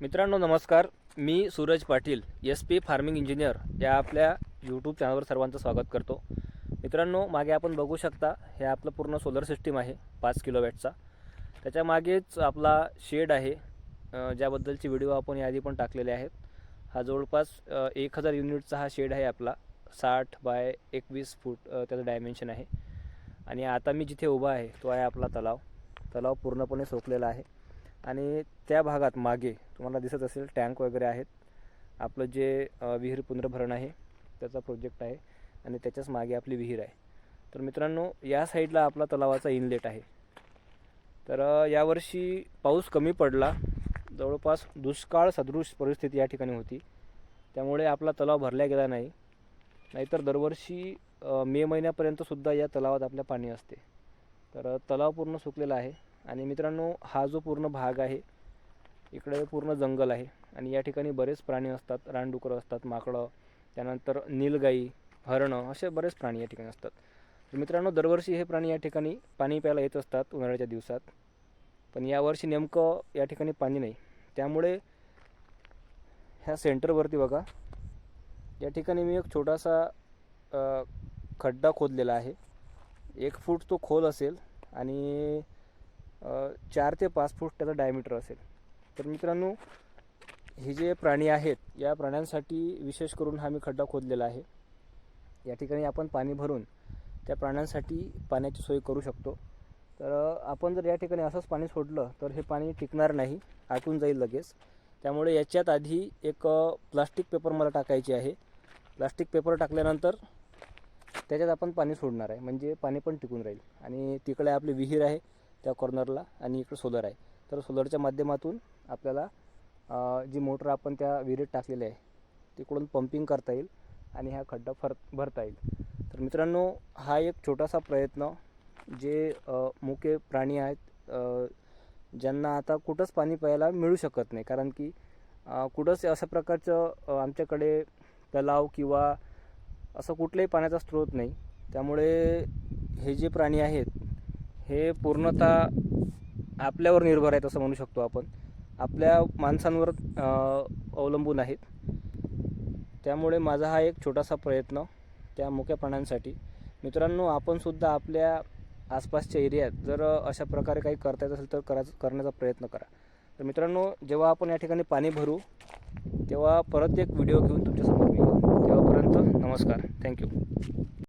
मित्रांनो नमस्कार. मी Suraj Patil S P farming engineer या आपल्या यूट्यूब चॅनलवर सर्वांचं स्वागत करतो. मित्रांनो मागे आपण बघू शकता हे आपलं पूर्ण सोलर सिस्टीम आहे पाच किलोवॅटचा त्याच्यामागेच आपला शेड आहे. ज्याबद्दलची ज्याबद्दलचे व्हिडिओ आपण याआधी पण टाकलेले आहेत. हा जवळपास एक हजार युनिटचा हा शेड आहे आपला. साठ बाय एकवीस फूट त्याचं डायमेन्शन आहे. आणि आता मी जिथे उभा आहे तो आहे आपला तलाव. तलाव पूर्णपणे सोकलेला आहे. आणि त्या भागात मागे तुम्हाला दिसत असेल टँक वगैरे आहेत. आपलं जे विहीर पुनर्भरण आहे त्याचा प्रोजेक्ट आहे आणि त्याच्याच मागे आपली विहीर आहे. तर मित्रांनो या साईडला आपला तलावाचा इनलेट आहे. तर यावर्षी पाऊस कमी पडला. जवळपास दुष्काळ सदृश परिस्थिती या ठिकाणी होती. त्यामुळे आपला तलाव भरला गेला नाही. नाहीतर दरवर्षी मे महिन्यापर्यंतसुद्धा या तलावात आपल्या पाणी असते. तर तलाव पूर्ण सुकलेला आहे. आणि मित्रांनो हा जो पूर्ण भाग आहे इकडे पूर्ण जंगल आहे. आणि या ठिकाणी बरेच प्राणी असतात रानडुकरं असतात माकडं त्यानंतर नीलगाई हरणं असे बरेच प्राणी या ठिकाणी असतात. तर मित्रांनो दरवर्षी हे प्राणी या ठिकाणी पाणी प्यायला येत असतात उन्हाळ्याच्या दिवसात. पण यावर्षी नेमकं या ठिकाणी पाणी नाही. त्यामुळे ह्या सेंटरवरती बघा या ठिकाणी मी एक छोटासा खड्डा खोदलेला आहे. एक फूट तो खोल असेल आणि चार ते पाच फूट त्याचा डायमीटर असेल. तर मित्रांनो हे जे प्राणी आहेत या प्राण्यांसाठी विशेष करून हा मी खड्डा खोदलेला आहे. या ठिकाणी आपण पाणी भरून त्या प्राण्यांसाठी पाण्याची सोय करू शकतो. तर आपण जर या ठिकाणी असंच पाणी सोडलं तर हे पाणी टिकणार नाही आटून जाईल लगेच. त्यामुळे याच्यात आधी एक प्लास्टिक पेपर मला टाकायची आहे. प्लास्टिक पेपर टाकल्यानंतर त्याच्यात आपण पाणी सोडणार आहे. म्हणजे पाणी पण टिकून राहील. आणि तिकडे आपली विहीर आहे. त्या कॉर्नरला आणि इकडं सोलर आहे. तर सोलरच्या माध्यमातून आपल्याला जी मोटर आपण त्या विहिरीत टाकलेली आहे तिकडून पंपिंग करता येईल आणि हा खड्डा फर भरता येईल. तर मित्रांनो हा एक छोटासा प्रयत्न जे मुके प्राणी आहेत ज्यांना आता कुठंच पाणी प्यायला मिळू शकत नाही. कारण की कुठंच अशा प्रकारचं आमच्याकडे तलाव किंवा असं कुठलाही पाण्याचा स्रोत नाही. त्यामुळे हे जे प्राणी आहेत हे पूर्णतः आपल्यावर निर्भर आहेत असं म्हणू शकतो आपण. आपल्या माणसांवर अवलंबून आहेत. त्यामुळे माझा हा एक छोटासा प्रयत्न त्या मुक्या प्राण्यांसाठी. मित्रांनो आपणसुद्धा आपल्या आसपासच्या एरियात जर अशा प्रकारे काही करता येत असेल तर करायचं करण्याचा प्रयत्न करा. तर मित्रांनो जेव्हा आपण या ठिकाणी पाणी भरू तेव्हा परत एक व्हिडिओ घेऊन तुमच्यासमोर मी तेव्हापर्यंत नमस्कार. थँक्यू.